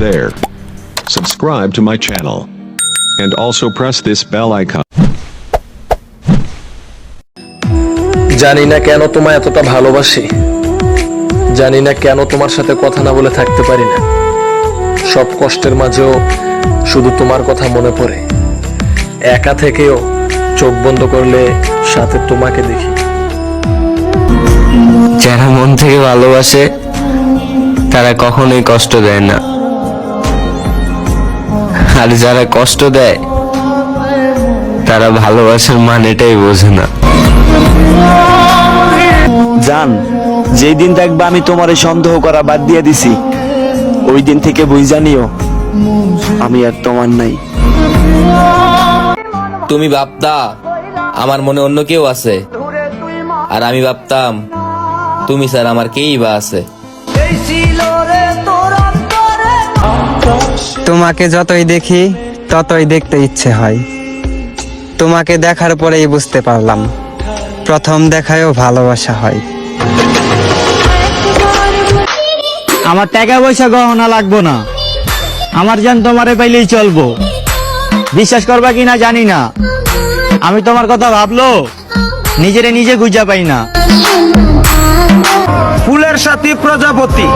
there. Subscribe to my channel. And also press this bell icon. জানি না কেন তোমায় এতটা ভালোবাসি জানি না কেন তোমার সাথে কথা না বলে থাকতে পারি না সব কষ্টের মাঝেও শুধু তোমার কথা মনে পড়ে একা থেকেও চোখ বন্ধ করলে সাথে তোমাকে দেখি যারা মন থেকে ভালোবাসে তারা কখনোই কষ্ট দেয় না আর যারা কষ্ট দেয় তারা ভালোবাসার মানেটাই বোঝে না। জান যেই দিন দেখবা আমি তোমারে সন্দেহ করা বাদ দিয়ে দিছি ওই দিন থেকে বুঝ জানিও আমি আর তোমার নাই। তুমি ভাবতা আমার মনে অন্য কেউ আছে আর আমি ভাবতাম তুমি স্যার আমার কেই বা আছে। তোমাকে যতই দেখি ততই দেখতে ইচ্ছে হয়। তোমাকে দেখার পরেই বুঝতে পারলাম প্রথম দেখায়ও ভালোবাসা হয়। আমার টাকা পয়সা গহনা লাগবো না। আমার জান তোমারে পাইলেই চলবো। বিশ্বাস করবা কিনা জানি না। আমি তোমার কথা ভাবলো নিজেরে নিজে গুজা পাই না। ফুলের সাথী প্রজাপতি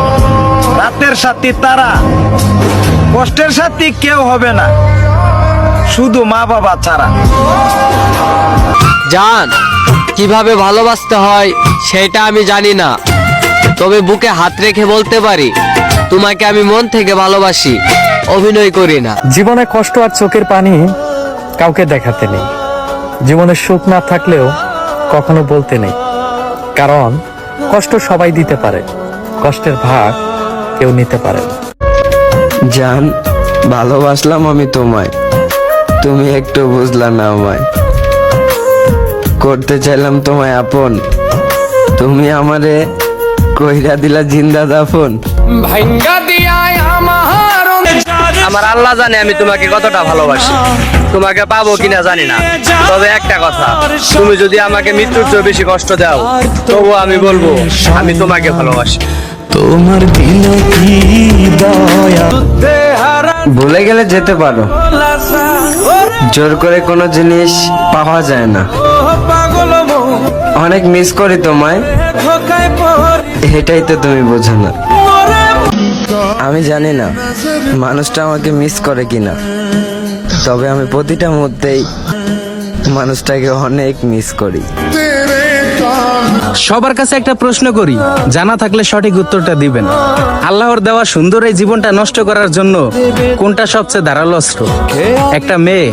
রাতের সাথী তারা। কষ্টের সাথী কেউ হবে না। শুধু মা বাবা ছাড়া। জান কীভাবে ভালোবাসতে হয় সেটা আমি জানি না। তবে বুকে হাত রেখে বলতে পারি তোমাকে আমি মন থেকে ভালোবাসি অভিনয় করি না। জীবনে কষ্ট আর চোখের পানি কাউকে দেখাতে নেই। জীবনে সুখ না থাকলেও কখনো বলতে নেই। কারণ কষ্ট সবাই দিতে পারে কষ্টের ভাগ কেউ নিতে পারে না। জান ভালোবাসলাম আমি তোমায়। তুমি একটু বুঝলা না আমায়। করতে চাইলাম তোমায় আপন। তুমি আমারে কইরা দিলা জিন্দা দাফন। আমার আল্লাহ জানে আমি তোমাকে কতটা ভালোবাসি। তোমাকে পাবো কিনা জানি না। তবে একটা কথা তুমি যদি আমাকে মৃত্যুর চেয়ে বেশি কষ্ট দাও তবু আমি বলব আমি তোমাকে ভালোবাসি। ভুলে গেলে যেতে পারো। জোর করে কোনো জিনিস পাওয়া যায় না। অনেক মিস করি তোমায়। এটাই তো তুমি বোঝো না। আমি জানি না মানুষটা আমাকে মিস করে কিনা। তবে আমি প্রতিটা মুহূর্তেই মানুষটাকে অনেক মিস করি। সবার কাছে একটা প্রশ্ন করি, জানা থাকলে সঠিক উত্তরটা দিবেন। আল্লাহর দেওয়া সুন্দর এই জীবনটা নষ্ট করার জন্য কোনটা সবচেয়ে ধারালো অস্ত্র? একটা মেয়ে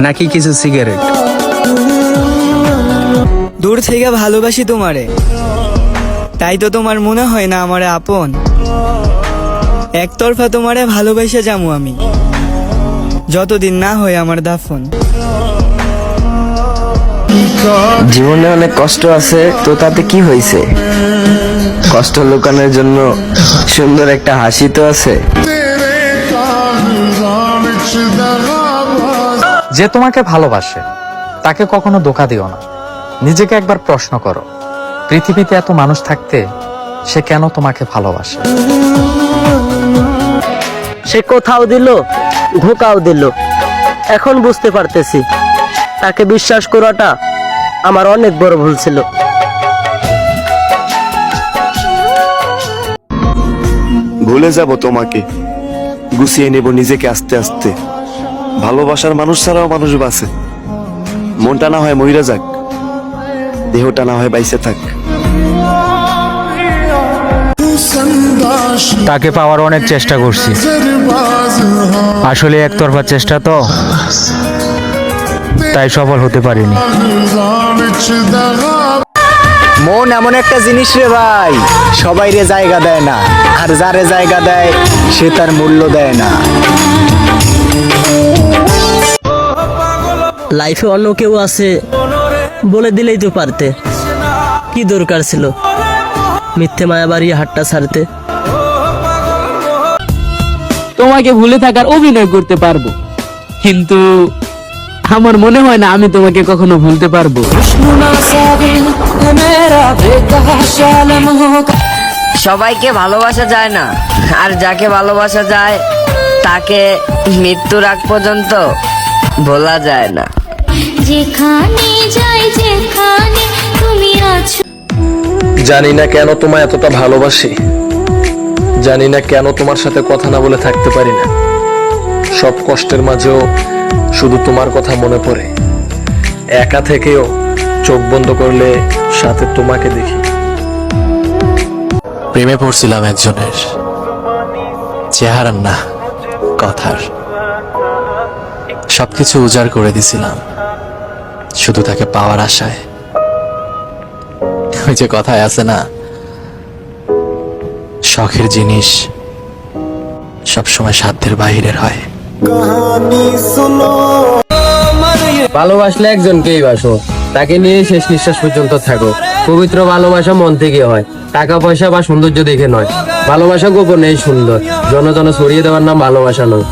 নাকি কিছু সিগারেট? দূর থেকে ভালোবাসি তোমারে। তাই তো তোমার মনে হয় না আমার আপন। একতরফা তোমারে ভালোবাসে যামু আমি। যতদিন না হয় আমার দাফন। জীবনে অনেক কষ্ট আছে তো তাতে কি হয়েছে? কষ্ট লুকানোর জন্য সুন্দর একটা হাসি তো আছে। যে তোমাকে ভালোবাসে তাকে কখনো ধোকা দিও না। নিজেকে একবার প্রশ্ন করো পৃথিবীতে এত মানুষ থাকতে সে কেন তোমাকে ভালোবাসে? সে কোথাও দিল ধোকাও দিল। এখন বুঝতে পারতেছি। তাকে বিশ্বাস করাটা আমার অনেক বড় ভুল ছিল। ভুলে যাব তোমাকে। গুছিয়ে নেব নিজেকে আস্তে আস্তে। ভালোবাসার মানুষ ছাড়াও মানুষ বাঁচে। মনটা না হয় মহিরা যাক। দেহটা না হয় বাইসে থাক। তাকে পাওয়ার অনেক চেষ্টা করছি। আসলে একতরফা চেষ্টা তো। তাই সফল হতে পারিনি। মন এমন একটা জিনিস রে ভাই সবাই রে জায়গা দেয় না। আর যারে জায়গা দেয় সে তার মূল্য দেয় না। লাইফে অন্য কেউ আছে বলে দিলেই তো পারতে। কি দরকার ছিল? মিথ্যে মায়া বাড়িয়ে হাটটা ছাড়তে। তোমাকে ভুলে থাকার অভিনয় করতে পারব। কিন্তু আমার মনে হয় না আমি তোমাকে কখনো ভুলতে পারব। সবাইকে ভালোবাসা যায় না। আর যাকে ভালোবাসা যায় তাকে মৃত্যুর আগ পর্যন্ত ভোলা যায় না। যেখানে যাই যেখানে তুমি আছো। জানি না কেন তোমায় এতটা ভালোবাসি। জানি না কেন তোমার সাথে কথা না বলে থাকতে পারি না। সব কষ্টের মাঝেও শুধু তোমার কথা মনে পড়ে। একা থেকেও চোখ বন্ধ করলে সাথে তোমাকে দেখি। প্রেমে পড়ছিলাম একজনের। চেহারার না, কথার। সবকিছু উজাড় করে দিছিলাম। শুধু তাকে পাওয়ার আশায়। ওই যে কথায় আছে না, শখের জিনিস সবসময় সাধ্যের বাহিরের হয়। ভালোবাসলে একজনকেই বাসো তাকে নিয়ে শেষ নিঃশ্বাস পর্যন্ত থাকো। পবিত্র ভালোবাসা মন থেকে হয় টাকা পয়সা বা সৌন্দর্য দেখে নয়। ভালোবাসা গোপনেই সুন্দর জন জন ছড়িয়ে দেওয়ার নাম ভালোবাসা নয়।